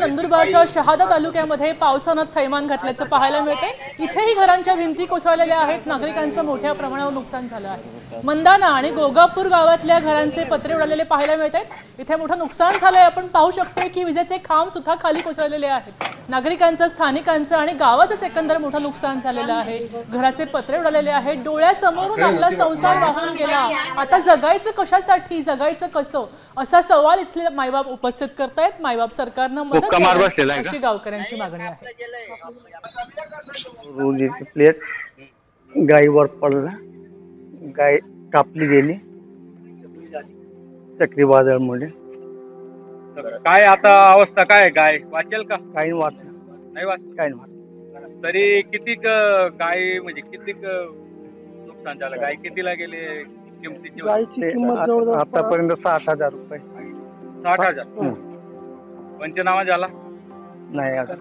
नंदुरबारच्या शहादा तालुक्यामध्ये पावसानं थैमान घातल्याचं पाहायला मिळते इथेही घरांच्या भिंती कोसळलेल्या आहेत. नागरिकांचं मोठ्या प्रमाणावर नुकसान झालं आहे. मंदाना आणि गोगापूर गावातल्या घरांचे पत्रे उडालेले पाहायला मिळत आहेत इथे मोठं नुकसान झालंय. आपण पाहू शकतोय की विजेचे खांब सुद्धा खाली कोसळलेले आहेत. नागरिकांचं स्थानिकांचं आणि गावाचंच एकंदर मोठं नुकसान झालेलं आहे. घराचे पत्रे उडालेले आहेत. डोळ्यासमोरून आपला संसार वाहून गेला. आता जगायचं कशासाठी? जगायचं कसं? असा सवाल इथले मायबाप उपस्थित करतायत. मायबाप सरकारनं मदत हुक्का मार करावी, बसलेला आहे का? अशी गावकऱ्यांची मागणी आहे. रोजीची प्लेट गायीवर पडला. गाय कापली गेली. चक्रीवादळमुळे काय आता अवस्था काय आहे? गाय वाचेल का? काही वाटलं नाही वाच काही नाही वाटलं तरी किती गाय म्हणजे किती नुकसान झालं? गाय कितीला गेले? किमतीची आतापर्यंत साठ हजार रुपये. साठ हजार. पंचनामा झाला नाही आता